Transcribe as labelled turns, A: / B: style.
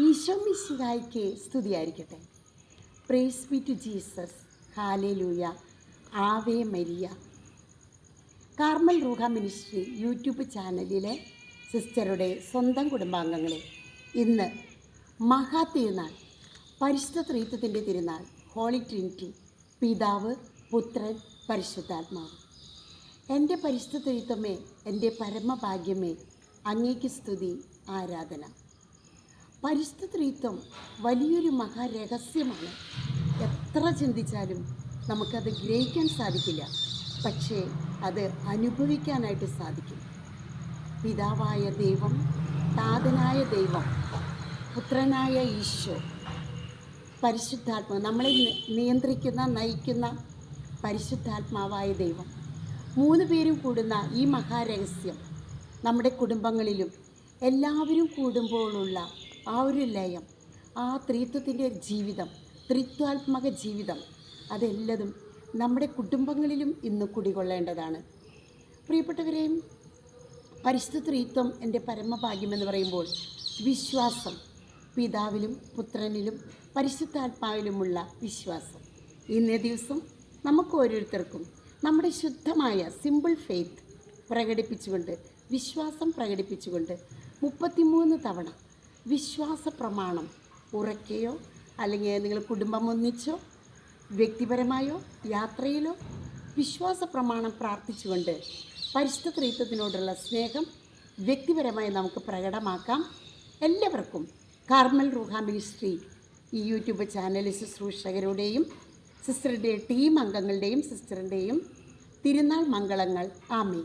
A: ഈശോ മിശിഹായ്ക്ക് സ്തുതിയായിരിക്കട്ടെ. Praise be to Jesus hallelujah Ave Maria. Carmel Ruha ministry YouTube ചാനലിലെ സിസ്റ്ററുടെ സ്വന്തം കുടുംബാംഗങ്ങളെ ഇന്ന് മഹാ തിരുനാൾ പരിശുദ്ധ ത്രീത്വത്തിന്റെ തിരുനാൾ ഹോളി ട്രിനിറ്റി പിതാവ് പുത്രൻ പരിശുദ്ധാത്മാവ്. എന്റെ പരിശുദ്ധ ത്രീത്വമേ എന്റെ പരമഭാഗ്യമേ അങ്ങേക്ക് സ്തുതി ആരാധന. പരിശുദ്ധ ത്രിത്വം വലിയൊരു മഹാരഹസ്യമാണ്. എത്ര ചിന്തിച്ചാലും നമുക്കത് ഗ്രഹിക്കാൻ സാധിക്കില്ല. പക്ഷേ അത് അനുഭവിക്കാനായിട്ട് സാധിക്കും. പിതാവായ ദൈവം താതനായ ദൈവം പുത്രനായ ഈശോ പരിശുദ്ധാത്മാവ് നമ്മളെ നിയന്ത്രിക്കുന്ന നയിക്കുന്ന പരിശുദ്ധാത്മാവായ ദൈവം. മൂന്ന് പേരും കൂടുന്ന ഈ മഹാരഹസ്യം നമ്മുടെ കുടുംബങ്ങളിലും എല്ലാവരും കൂടുമ്പോഴുള്ള ആ ഒരു ലയം ആ ത്രിത്വത്തിന്റെ ജീവിതം ത്രിത്വാത്മക ജീവിതം അതെല്ലതും നമ്മുടെ കുടുംബങ്ങളിലും ഇന്ന് കുടികൊള്ളേണ്ടതാണ്. പ്രിയപ്പെട്ടവരെയും പരിശുദ്ധ ത്രിത്വം എന്റെ പരമഭാഗ്യമെന്ന് പറയുമ്പോൾ വിശ്വാസം പിതാവിലും പുത്രനിലും പരിശുദ്ധാത്മാവിലുമുള്ള വിശ്വാസം. ഇന്നേ ദിവസം നമുക്ക് ഓരോരുത്തർക്കും നമ്മുടെ ശുദ്ധമായ സിമ്പിൾ ഫെയ്ത്ത് പ്രകടിപ്പിച്ചുകൊണ്ട് വിശ്വാസം പ്രകടിപ്പിച്ചുകൊണ്ട് മുപ്പത്തിമൂന്ന് തവണ വിശ്വാസ പ്രമാണം ഉറക്കെയോ അല്ലെങ്കിൽ നിങ്ങൾ കുടുംബം ഒന്നിച്ചോ വ്യക്തിപരമായോ യാത്രയിലോ വിശ്വാസ പ്രമാണം പ്രാർത്ഥിച്ചുകൊണ്ട് പരിശുദ്ധ ത്രീത്വത്തിനോടുള്ള സ്നേഹം വ്യക്തിപരമായി നമുക്ക് പ്രകടമാക്കാം. എല്ലാവർക്കും കാർമൽ റൂഹ മിനിസ്ട്രി ഈ യൂട്യൂബ് ചാനൽ ശുശ്രൂഷകരുടെയും സിസ്റ്ററുടെ ടീം അംഗങ്ങളുടെയും സിസ്റ്ററിന്റെയും തിരുനാൾ മംഗളങ്ങൾ. ആമേ